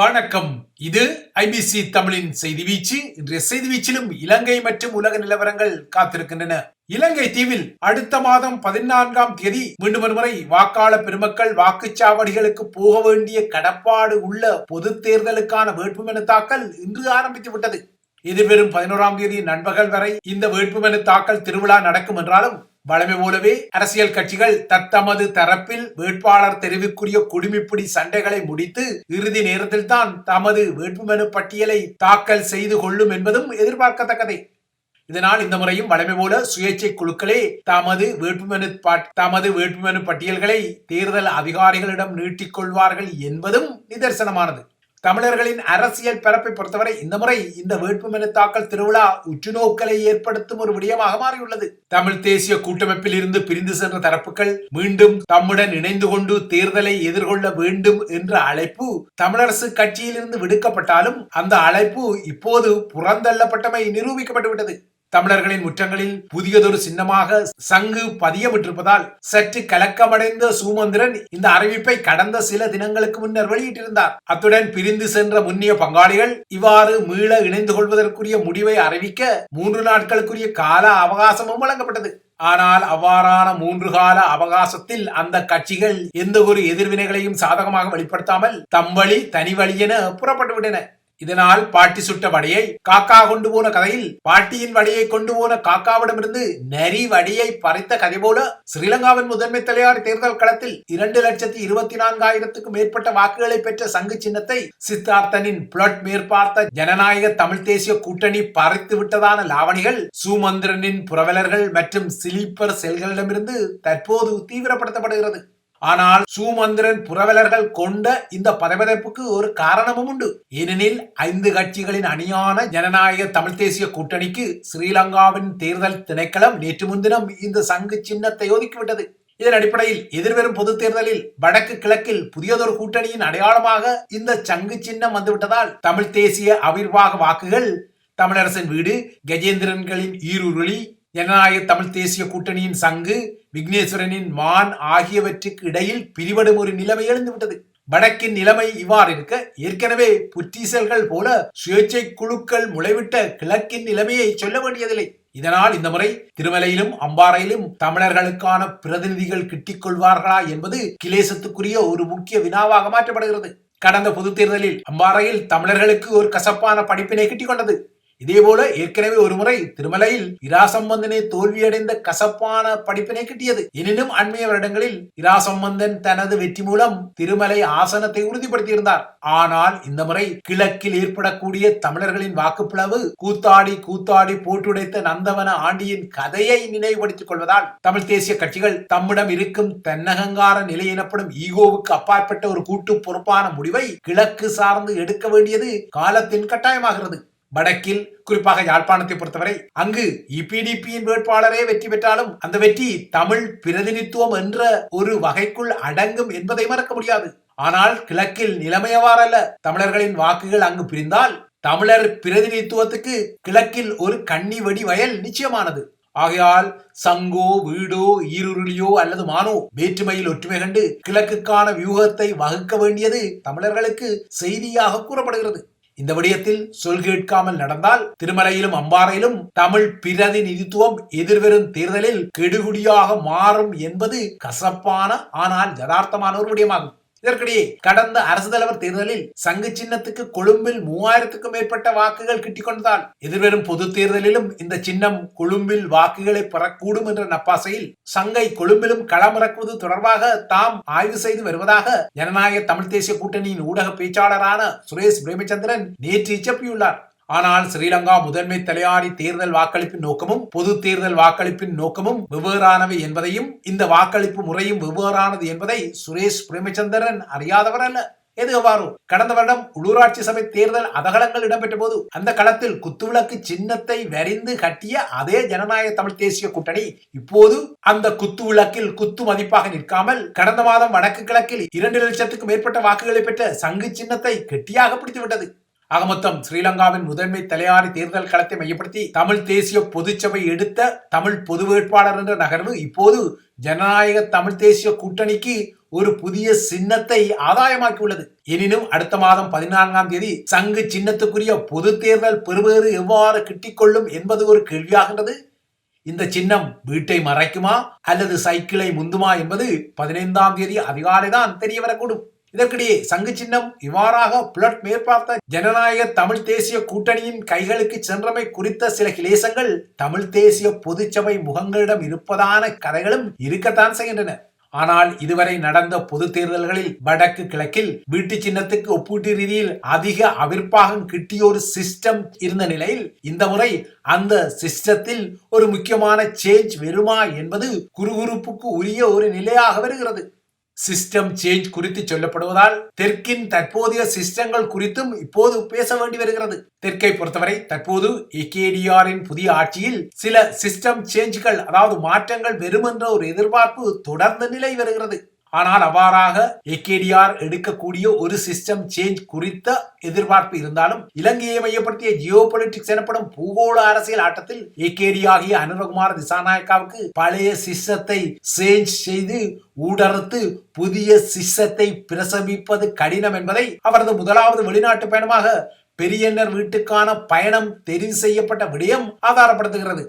வணக்கம். இது ஐபிசி தமிழின் செய்தி வீச்சு. இன்றைய செய்தி வீச்சிலும் இலங்கை மற்றும் உலக நிலவரங்கள் காத்திருக்கின்றன. இலங்கை தீவில் அடுத்த மாதம் பதினான்காம் தேதி மீண்டும் ஒருமுறை வாக்காள பெருமக்கள் வாக்குச்சாவடிகளுக்கு போக வேண்டிய கடப்பாடு உள்ள பொது தேர்தலுக்கான வேட்புமனு தாக்கல் இன்று ஆரம்பித்து விட்டது எதிர்வரும் பதினோராம் தேதி நண்பகல் வரை இந்த வேட்புமனு தாக்கல் திருவிழா நடக்கும் என்றாலும் வழமை போலவே அரசியல் கட்சிகள் தத்தமது தரப்பில் வேட்பாளர் தெரிவுக்குரிய குடிமிப்பிடி சண்டைகளை முடித்து இறுதி நேரத்தில் தான் தமது வேட்புமனு பட்டியலை தாக்கல் செய்து கொள்ளும் என்பதும் எதிர்பார்க்கத்தக்கதே. இதனால் இந்த முறையும் வழமை போல சுயேட்சை குழுக்களே தமது வேட்புமனு தமது வேட்புமனு பட்டியல்களை தேர்தல் அதிகாரிகளிடம் நீட்டிக் கொள்வார்கள் என்பதும் நிதர்சனமானது. தமிழர்களின் அரசியல் பரப்பை பொறுத்தவரை இந்த முறை இந்த வேட்புமனு தாக்கல் திருவிழா உற்றுநோக்கலை ஏற்படுத்தும் ஒரு விடயமாக மாறியுள்ளது. தமிழ் தேசிய கூட்டமைப்பில் இருந்து பிரிந்து சென்ற தரப்புகள் மீண்டும் தம்முடன் இணைந்து கொண்டு தேர்தலை எதிர்கொள்ள வேண்டும் என்ற அழைப்பு தமிழரசு கட்சியிலிருந்து விடுக்கப்பட்டாலும் அந்த அழைப்பு இப்போது புறந்தள்ளப்பட்டமை நிரூபிக்கப்பட்டுவிட்டது. தமிழர்களின் முற்றங்களில் புதியதொரு சின்னமாக சங்கு பதியமிட்டிருப்பதால் சற்று கலக்கமடைந்த சுமந்திரன் இந்த அறிவிப்பை கடந்த சில தினங்களுக்கு முன்னர் வெளியிட்டிருந்தார். அத்துடன் பிரிந்து சென்ற முன்னிய பங்காளிகள் இவ்வாறு மீள இணைந்து கொள்வதற்குரிய முடிவை அறிவிக்க மூன்று நாட்களுக்குரிய கால அவகாசமும் வழங்கப்பட்டது. ஆனால் அவ்வாறான மூன்று கால அவகாசத்தில் அந்த கட்சிகள் எந்த ஒரு எதிர்வினைகளையும் சாதகமாக வெளிப்படுத்தாமல் தம்பளி தனி வழி என புறப்பட்டுவிட்டன. இதனால் பாட்டி சுட்ட வடையை காக்கா கொண்டு போன கதையில் பாட்டியின் வடையை கொண்டு போன காக்காவிடமிருந்து நரி வடியை பறித்த கதை போல ஸ்ரீலங்காவின் முதன்மை தலைவர் தேர்தல் களத்தில் இரண்டு லட்சத்தி இருபத்தி நான்காயிரத்துக்கும் மேற்பட்ட வாக்குகளை பெற்ற சங்கு சின்னத்தை சித்தார்த்தனின் பிளட் மேற்பார்த்த ஜனநாயக தமிழ் தேசிய கூட்டணி பறித்து விட்டதான லாவணிகள் சுமந்திரனின் புரவலர்கள் மற்றும் சிலீப்பர் செல்களிடமிருந்து தற்போது தீவிரப்படுத்தப்படுகிறது. ஆனால் சுமந்திரன் புரவலர்கள் கொண்ட இந்த பதவிதப்புக்கு ஒரு காரணமும் உண்டு. ஏனெனில் ஐந்து கட்சிகளின் அணியான ஜனநாயக தமிழ் தேசிய கூட்டணிக்கு ஸ்ரீலங்காவின் தேர்தல் திணைக்களம் நேற்று முன்தினம் இந்த சங்கு சின்னத்தை ஒதுக்கிவிட்டது. இதன் அடிப்படையில் எதிர்வரும் பொது தேர்தலில் வடக்கு கிழக்கில் புதியதொரு கூட்டணியின் அடையாளமாக இந்த சங்கு சின்னம் வந்துவிட்டதால் தமிழ் தேசிய அவிர்வாக வாக்குகள் தமிழரசன் வீடு கஜேந்திரன்களின் ஈருருளி ஜனநாயக தமிழ் தேசிய கூட்டணியின் சங்கு விக்னேஸ்வரனின் மான் ஆகியவற்றுக்கு இடையில் பிரிவடும் ஒரு நிலைமை எழுந்துவிட்டது வடக்கின் நிலைமை இவ்வாறு இருக்க ஏற்கனவே புற்றீசல்கள் போல சுயேட்சை குழுக்கள் முளைவிட்ட கிழக்கின் நிலைமையை சொல்ல வேண்டியதில்லை. இதனால் இந்த முறை திருமலையிலும் அம்பாறையிலும் தமிழர்களுக்கான பிரதிநிதிகள் கிட்டிக் கொள்வார்களா என்பது கிலேசத்துக்குரிய ஒரு முக்கிய வினாவாக மாற்றப்படுகிறது. கடந்த பொது தேர்தலில் அம்பாறையில் தமிழர்களுக்கு ஒரு கசப்பான படிப்பினை கிட்டிக் கொண்டது. இதேபோல ஏற்கனவே ஒருமுறை திருமலையில் இராசம்பந்தனை தோல்வியடைந்த கசப்பான படிப்பினை கிட்டியது. எனினும் அண்மைய வருடங்களில் இராசம்பந்தன் தனது வெற்றி மூலம் திருமலை ஆசனத்தை உறுதிப்படுத்தியிருந்தார். ஆனால் இந்த முறை கிழக்கில் ஏற்படக்கூடிய தமிழர்களின் வாக்குப்பிளவு கூத்தாடி கூத்தாடி போட்டுடைத்த நந்தவன ஆண்டியின் கதையை நினைவுபடுத்திக் கொள்வதால் தமிழ் தேசிய கட்சிகள் தம்மிடம் இருக்கும் தென்னகங்கார நிலை எனப்படும் ஈகோவுக்கு அப்பாற்பட்ட ஒரு கூட்டு பொறுப்பான முடிவை கிழக்கு சார்ந்து எடுக்க வேண்டியது காலத்தின் கட்டாயமாகிறது. வடக்கில் குறிப்பாக யாழ்ப்பாணத்தை பொறுத்தவரை அங்கு இபிடிபியின் வேட்பாளரே வெற்றி பெற்றாலும் அந்த வெற்றி தமிழ் பிரதிநிதித்துவம் என்ற ஒரு வகைக்குள் அடங்கும் என்பதை மறக்க முடியாது. ஆனால் கிழக்கில் நிலைமையவாறல்ல. தமிழர்களின் வாக்குகள் அங்கு பிரிந்தால் தமிழர் பிரதிநிதித்துவத்துக்கு கிழக்கில் ஒரு கண்ணி வெடி வயல் நிச்சயமானது. ஆகையால் சங்கோ வீடோ ஈருருளியோ அல்லது மானோ வேற்றுமையில் ஒற்றுமை கண்டு கிழக்குக்கான வியூகத்தை வகுக்க வேண்டியது தமிழர்களுக்கு செய்தியாக கூறப்படுகிறது. இந்த விடயத்தில் சொல் கேட்காமல் நடந்தால் திருமலையிலும் அம்பாறையிலும் தமிழ் பிரதிநிதித்துவம் எதிர்வரும் தேர்தலில் கெடுகுடியாக மாறும் என்பது கசப்பான ஆனால் யதார்த்தமான ஒரு விடயமாகும். இதற்கிடையே கடந்த அரசு தலைவர் தேர்தலில் சங்கு சின்னத்துக்கு கொழும்பில் மூவாயிரத்துக்கும் மேற்பட்ட வாக்குகள் கிட்டிக் கொண்டதால் எதிர்வரும் பொது தேர்தலிலும் இந்த சின்னம் கொழும்பில் வாக்குகளை பெறக்கூடும் என்ற நப்பாசையில் சங்கை கொழும்பிலும் களமிறக்குவது தொடர்பாக தாம் ஆய்வு செய்து வருவதாக ஜனநாயக தமிழ் தேசிய கூட்டணியின் ஊடக பேச்சாளரான சுரேஷ் பிரேமச்சந்திரன் நேற்று இச்சப்பியுள்ளார் ஆனால் ஸ்ரீலங்கா முதன்மை தலையாரி தேர்தல் வாக்களிப்பின் நோக்கமும் பொது தேர்தல் வாக்களிப்பின் நோக்கமும் வெவ்வேறானவை என்பதையும் இந்த வாக்களிப்பு முறையும் வெவ்வேறானது என்பதை சுரேஷ் பிரேமச்சந்திரன் அறியாதவர் அல்ல. எது எவ்வாறு? கடந்த வருடம் உள்ளூராட்சி சபை தேர்தல் அதகலங்கள் இடம்பெற்ற போது அந்த களத்தில் குத்துவிளக்கு சின்னத்தை வரிந்து கட்டிய அதே ஜனநாயக தமிழ் தேசிய கூட்டணி இப்போது அந்த குத்து விளக்கில் குத்து மதிப்பாக நிற்காமல் கடந்த மாதம் வடக்கு கிழக்கில் இரண்டு லட்சத்துக்கும் மேற்பட்ட வாக்குகளை பெற்ற சங்கு சின்னத்தை கெட்டியாக பிடித்துவிட்டது. ஆக மொத்தம் ஸ்ரீலங்காவின் முதன்மை தலையாரி தேர்தல் களத்தை மையப்படுத்தி தமிழ் தேசிய பொதுச்சபை எடுத்த தமிழ் பொது வேட்பாளர் என்ற நகர்வு இப்போது ஜனநாயக தமிழ் தேசிய கூட்டணிக்கு ஒரு புதிய சின்னத்தை ஆதாயமாக்கியுள்ளது. எனினும் அடுத்த மாதம் பதினான்காம் தேதி சங்கு சின்னத்துக்குரிய பொது தேர்தல் பெறுவது எவ்வாறு கிட்டிக்கொள்ளும் என்பது ஒரு கேள்வியாகின்றது. இந்த சின்னம் வீட்டை மறைக்குமா அல்லது சைக்கிளை முந்துமா என்பது பதினைந்தாம் தேதி அதிகாலை தான் தெரிய வரக்கூடும் இதற்கிடையே சங்கு சின்னம் இவ்வாறாக புலட் மேற்பார்த்த ஜனநாயக தமிழ் தேசிய கூட்டணியின் கைகளுக்கு சென்றமை குறித்த சில கிளேசங்கள் தமிழ் தேசிய பொதுச்சபை முகங்களிடம் இருப்பதான கதைகளும் இருக்கத்தான் செய்கின்றன. ஆனால் இதுவரை நடந்த பொது தேர்தல்களில் வடக்கு கிழக்கில் வீட்டு சின்னத்துக்கு ஒப்பீட்டு ரீதியில் அதிக அவிர்ப்பாகம் கிட்டிய ஒரு சிஸ்டம் இருந்த நிலையில் இந்த முறை அந்த சிஸ்டத்தில் ஒரு முக்கியமான சேஞ்ச் வருமா என்பது குறுகுறுப்புக்கு உரிய ஒரு நிலையாக வருகிறது. சிஸ்டம் சேஞ்ச் குறித்து சொல்லப்படுவதால் தெற்கின் தற்போதைய சிஸ்டங்கள் குறித்தும் இப்போது பேச வேண்டி வருகிறது. தெற்கை பொறுத்தவரை தற்போது ஏகேடிஆரின் புதிய ஆட்சியில் சில சிஸ்டம் சேஞ்ச்கள் அதாவது மாற்றங்கள் வெறும் என்ற ஒரு எதிர்பார்ப்பு தொடர்ந்து நிலை வருகிறது. ஆனால் அவ்வாறாக ஏகேடிஆர் எடுக்கக்கூடிய ஒரு சிஸ்டம் சேஞ்ச் குறித்த எதிர்பார்ப்பு இருந்தாலும் இலங்கையை மையப்படுத்திய ஜியோ பொலிட்டிக்ஸ் எனப்படும் பூகோள அரசியல் ஆட்டத்தில் ஏகேடி ஆகிய அனுரகுமார் திசாநாயக்காவுக்கு பழைய சிஸ்டத்தை சேஞ்ச் செய்து ஊடறுத்து புதிய சிஸ்டத்தை பிரசவிப்பது கடினம் என்பதை அவரது முதலாவது வெளிநாட்டு பயணமாக பெரியனர் வீட்டுக்கான பயணம் தெரிவு செய்யப்பட்ட விடயம் ஆதாரப்படுத்துகிறது.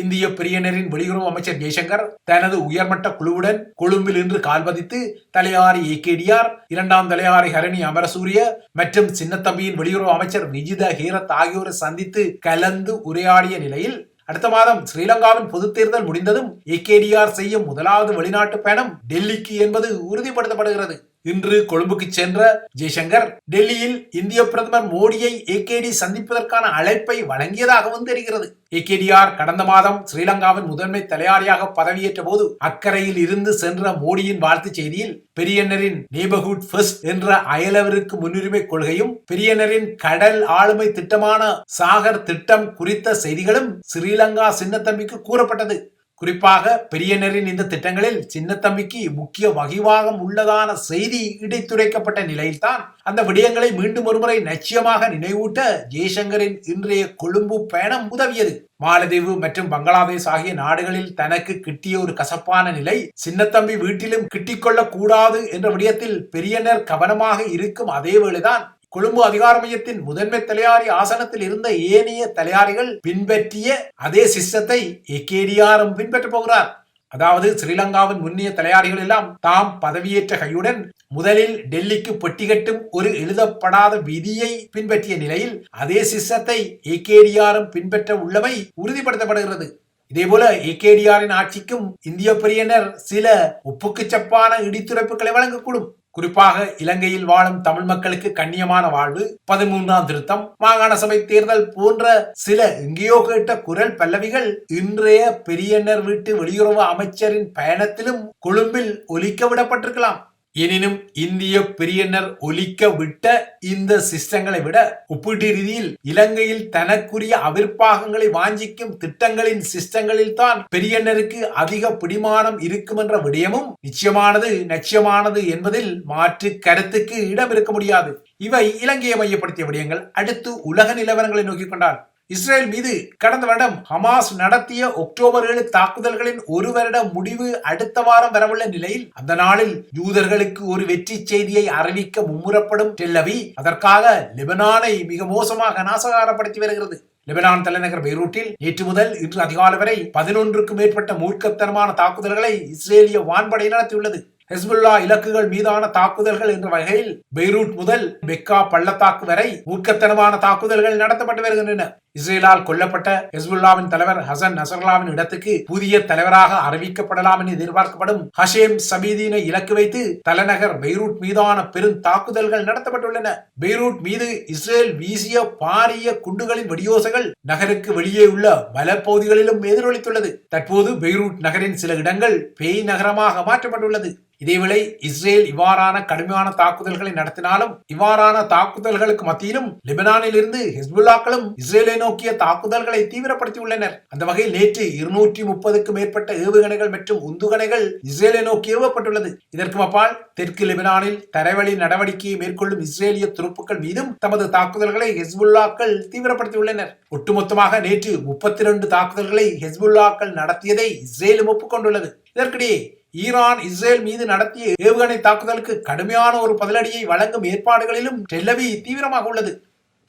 இந்திய பிரியனரின் வெளியுறவு அமைச்சர் ஜெய்சங்கர் தனது உயர்மட்ட குழுவுடன் கொழும்பில் இன்று கால்பதித்து தலையாரி ஏகேடிஆர் இரண்டாம் தலையாரி ஹரணி அமரசூரிய மற்றும் சின்னத்தம்பியின் வெளியுறவு அமைச்சர் விஜித ஹீரத் ஆகியோரை சந்தித்து கலந்து உரையாடிய நிலையில் அடுத்த மாதம் ஸ்ரீலங்காவின் பொது தேர்தல் முடிந்ததும் ஏகேடிஆர் செய்யும் முதலாவது வெளிநாட்டு பயணம் டெல்லிக்கு என்பது உறுதிப்படுத்தப்படுகிறது. இன்று கொழும்புக்கு சென்ற ஜெய்சங்கர் டெல்லியில் இந்திய பிரதமர் மோடியை ஏகேடி சந்திப்பதற்கான அழைப்பை வழங்கியதாகவும் தெரிகிறது. ஏகேடிஆர் கடந்த மாதம் ஸ்ரீலங்காவின் முதன்மை தலையாரியாக பதவியேற்ற போது அக்கறையில் இருந்து சென்ற மோடியின் வாழ்த்துச் செய்தியில் பெரியனரின் நேபர்ஹுட் ஃபர்ஸ்ட் என்ற அயலவருக்கு முன்னுரிமை கொள்கையும் பெரியனரின் கடல் ஆளுமை திட்டமான சாகர் திட்டம் குறித்த செய்திகளும் ஸ்ரீலங்கா சின்னத்தம்பிக்கு கூறப்பட்டது. குறிப்பாக பெரியனரின் இந்த திட்டங்களில் சின்னத்தம்பிக்கு முக்கிய வகிவாகம் உள்ளதான செய்தி இடைத்துரைக்கப்பட்ட நிலையில்தான் அந்த விடயங்களை மீண்டும் ஒருமுறை நிச்சயமாக நினைவூட்ட ஜெய்சங்கரின் இன்றைய கொழும்பு பயணம் உதவியது. மாலதீவு மற்றும் பங்களாதேஷ் ஆகிய நாடுகளில் தனக்கு கிட்டிய ஒரு கசப்பான நிலை சின்னத்தம்பி வீட்டிலும் கிட்டிக்கொள்ளக் கூடாது என்ற விடயத்தில் பெரியனர் கவனமாக இருக்கும் அதே வேளைதான் கொழும்பு அதிகார மையத்தின் முதன்மை தலையாரி ஆசனத்தில் இருந்த ஏனைய தலையாரிகள் பின்பற்றிய அதே சிஸ்டத்தை ஏகேடிஆரும் பின்பற்றப் போகிறார். அதாவது ஸ்ரீலங்காவின் முன்னிய தலையாரிகள் எல்லாம் தாம் பதவியேற்ற கையுடன் முதலில் டெல்லிக்கு பெட்டிகட்டும் ஒரு எழுதப்படாத விதியை பின்பற்றிய நிலையில் அதே சிஸ்டத்தை ஏகேடிஆரும் பின்பற்ற உள்ளமை உறுதிப்படுத்தப்படுகிறது. இதேபோல ஏகேடிஆரின் ஆட்சிக்கும் இந்திய பிரியனர் சில உப்புக்கு சப்பான இடித்துரைப்புகளை வழங்கக்கூடும். குறிப்பாக இலங்கையில் வாழும் தமிழ் மக்களுக்கு கண்ணியமான வாழ்வு பதிமூன்றாம் திருத்தம் மாகாண சபை தேர்தல் போன்ற சில எங்கேயோ கேட்ட குரல் பல்லவிகள் இன்றைய பெரியனர் வீட்டு வெளியுறவு அமைச்சரின் பயணத்திலும் கொழும்பில் ஒலிக்க விடப்பட்டிருக்கலாம். எனினும் இந்திய பெரியனர் ஒலிக்க விட்ட இந்த சிஸ்டங்களை விட ஒப்பீட்டு ரீதியில் இலங்கையில் தனக்குரிய அவிர்ப்பாகங்களை வாஞ்சிக்கும் திட்டங்களின் சிஸ்டங்களில் தான் பெரியனருக்கு அதிக பிடிமானம் இருக்கும் என்ற விடயமும் நிச்சயமானது நிச்சயமானது என்பதில் மாற்று கருத்துக்கு இடம் இருக்க முடியாது. இவை இலங்கையை மையப்படுத்திய விடயங்கள். அடுத்து உலக நிலவரங்களை நோக்கிக் கொண்டால் இஸ்ரேல் மீது கடந்த வருடம் ஹமாஸ் நடத்திய அக்டோபர் ஏழு தாக்குதல்களின் ஒரு வருட முடிவு அடுத்த வாரம் வரவுள்ள நிலையில் அந்த நாளில் யூதர்களுக்கு ஒரு வெற்றி செய்தியை அறிவிக்க மும்முரப்படும் டெல்லவி அதற்காக லெபனானை மிக மோசமாக நாசகாரப்படுத்தி வருகிறது. லெபனான் தலைநகர் பெய்ரூட்டில் நேற்று முதல் இன்று அதிகாலை வரை பதினொன்றுக்கும் மேற்பட்ட மூர்க்கத்தனமான தாக்குதல்களை இஸ்ரேலிய வான்படை நடத்தியுள்ளது. ஹெஸ்புல்லா இலக்குகள் மீதான தாக்குதல்கள் என்ற வகையில் பெய்ரூட் முதல் பெக்கா பள்ளத்தாக்கு வரை மூர்க்கத்தனமான தாக்குதல்கள் நடத்தப்பட்டு வருகின்றன. இஸ்ரேலால் கொல்லப்பட்ட ஹெஸ்புல்லாவின் தலைவர் ஹசன் நசர்லாவின் இடத்துக்கு புதிய தலைவராக அறிவிக்கப்படலாம் என எதிர்பார்க்கப்படும் ஹஷேம் சபீதீனை இலக்கு வைத்து தலைநகர் பெய்ரூட் மீதான பெரும் தாக்குதல்கள் நடத்தப்பட்டுள்ளன. பெய்ரூட் மீது இஸ்ரேல் வீசிய பாரிய குண்டுகளின் வெடியோசைகள் நகருக்கு வெளியே உள்ள பலப்பகுதிகளிலும் எதிரொலித்துள்ளது. தற்போது பெய்ரூட் நகரின் சில இடங்கள் பேய் நகரமாக மாற்றப்பட்டுள்ளது. இதேவேளை இஸ்ரேல் இவ்வாறான கடுமையான தாக்குதல்களை நடத்தினாலும் இவ்வாறான தாக்குதல்களுக்கு மத்தியிலும் லெபனானில் இருந்து ஹிஸ்புல்லாக்களும் இஸ்ரேலை நோக்கிய தாக்குதல்களை தீவிரப்படுத்தியுள்ளனர். அந்த வகையில் நேற்று இருநூற்றி முப்பதுக்கும் மேற்பட்ட ஏவுகணைகள் மற்றும் உந்துகணைகள் இஸ்ரேலை நோக்கி ஏவப்பட்டுள்ளது. இதற்கு அப்பால் தெற்கு லெபனானில் தரைவழி நடவடிக்கையை மேற்கொள்ளும் இஸ்ரேலிய துருப்புக்கள் மீதும் தமது தாக்குதல்களை ஹெஸ்புல்லாக்கள் தீவிரப்படுத்தியுள்ளனர். ஒட்டுமொத்தமாக நேற்று முப்பத்தி இரண்டு தாக்குதல்களை ஹெஸ்புல்லாக்கள் நடத்தியதை இஸ்ரேலும் ஒப்புக்கொண்டுள்ளது. இதற்கிடையே ஈரான் இஸ்ரேல் மீது நடத்திய ஏவுகணை தாக்குதலுக்கு கடுமையான ஒரு பதிலடியை வழங்கும் ஏற்பாடுகளிலும் டெல்லவி தீவிரமாக உள்ளது.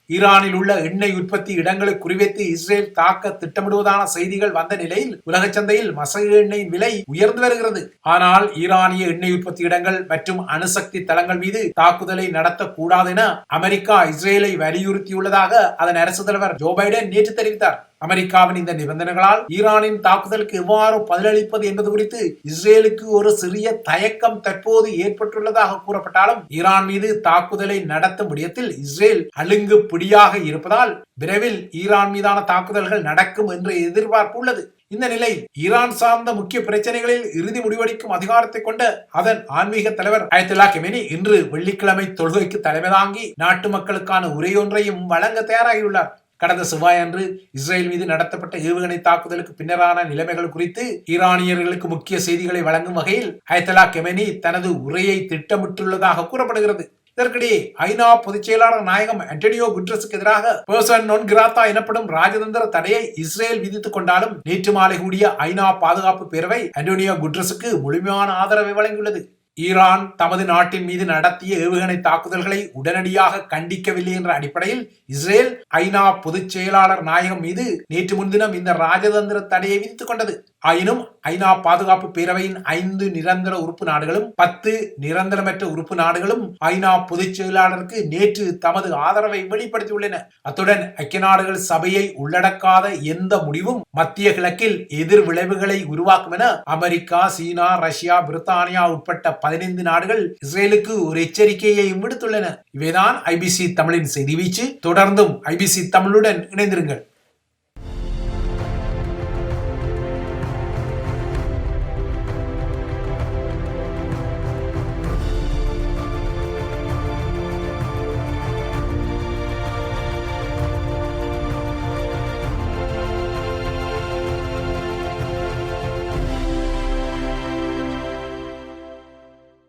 ஈரானில் உள்ள எண்ணெய் உற்பத்தி இடங்களை குறிவைத்து இஸ்ரேல் தாக்க திட்டமிடுவதான செய்திகள் வந்த நிலையில் உலக சந்தையில் மசகு எண்ணெயின் விலை உயர்ந்து வருகிறது. ஆனால் ஈரானிய எண்ணெய் உற்பத்தி இடங்கள் மற்றும் அணுசக்தி தளங்கள் மீது தாக்குதலை நடத்தக்கூடாது என அமெரிக்கா இஸ்ரேலை வலியுறுத்தியுள்ளதாக அதன் அரசு தலைவர் ஜோ பைடன் நேற்று தெரிவித்தார். அமெரிக்காவின் இந்த நிபந்தனைகளால் ஈரானின் தாக்குதலுக்கு எவ்வாறு பதிலளிப்பது என்பது குறித்து இஸ்ரேலுக்கு ஒரு சிறிய தயக்கம் தற்போது ஏற்பட்டுள்ளதாக கூறப்பட்டாலும் ஈரான் மீது தாக்குதலை நடத்தும் விடயத்தில் இஸ்ரேல் அழுங்கு பிடியாக இருப்பதால் விரைவில் ஈரான் மீதான தாக்குதல்கள் நடக்கும் என்று எதிர்பார்ப்பு உள்ளது. இந்த நிலையில் ஈரான் சார்ந்த முக்கிய பிரச்சனைகளில் இறுதி முடிவெடுக்கும் அதிகாரத்தை கொண்ட அதன் ஆன்மீக தலைவர் அயத்துல்லா கெமினி இன்று வெள்ளிக்கிழமை தொழுகைக்கு தலைமை தாங்கி நாட்டு மக்களுக்கான உரையொன்றையும் வழங்க தயாராகியுள்ளார். கடந்த செவ்வாயன்று இஸ்ரேல் மீது நடத்தப்பட்ட ஏவுகணை தாக்குதலுக்கு பின்னரான நிலைமைகள் குறித்து ஈரானியர்களுக்கு முக்கிய செய்திகளை வழங்கும் வகையில் ஹைத்தலா கெமெனி தனது உரையை திட்டமிட்டுள்ளதாக கூறப்படுகிறது. இதற்கிடையே ஐநா பொதுச் செயலாளர் நாயகம் அண்டனியோ குட்ரஸுக்கு எதிராக பர்சன் நொன் கிராத்தா எனப்படும் ராஜதந்திர தடையை இஸ்ரேல் விதித்துக் கொண்டாலும் நேற்று மாலை கூடிய ஐநா பாதுகாப்பு பேரவை அண்டோனியோ குட்ரஸுக்கு முழுமையான ஆதரவை வழங்கியுள்ளது. ஈரான் தமது நாட்டின் மீது நடத்திய ஏவுகணை தாக்குதல்களை உடனடியாக கண்டிக்கவில்லை என்ற அடிப்படையில் இஸ்ரேல் ஐநா பொதுச் செயலாளர் நாயகம் மீது நேற்று முன்தினம் இந்த ராஜதந்திர தடையை விதித்துக் கொண்டது. ஆயினும் ஐநா பாதுகாப்பு பேரவையின் ஐந்து நிரந்தர உறுப்பு நாடுகளும் பத்து நிரந்தரமற்ற உறுப்பு நாடுகளும் ஐநா பொதுச் செயலாளருக்கு நேற்று தமது ஆதரவை வெளிப்படுத்தியுள்ளன. அத்துடன் ஐக்கிய நாடுகள் சபையை உள்ளடக்காத எந்த முடிவும் மத்திய கிழக்கில் எதிர் விளைவுகளை உருவாக்கும் என அமெரிக்கா சீனா ரஷ்யா பிரித்தானியா உட்பட்ட பதினைந்து நாடுகள் இஸ்ரேலுக்கு ஒரு எச்சரிக்கையையும் விடுத்துள்ளன. இவைதான் ஐபிசி தமிழின் செய்தி வீச்சு. தொடர்ந்தும் ஐபிசி தமிழுடன் இணைந்திருங்கள்.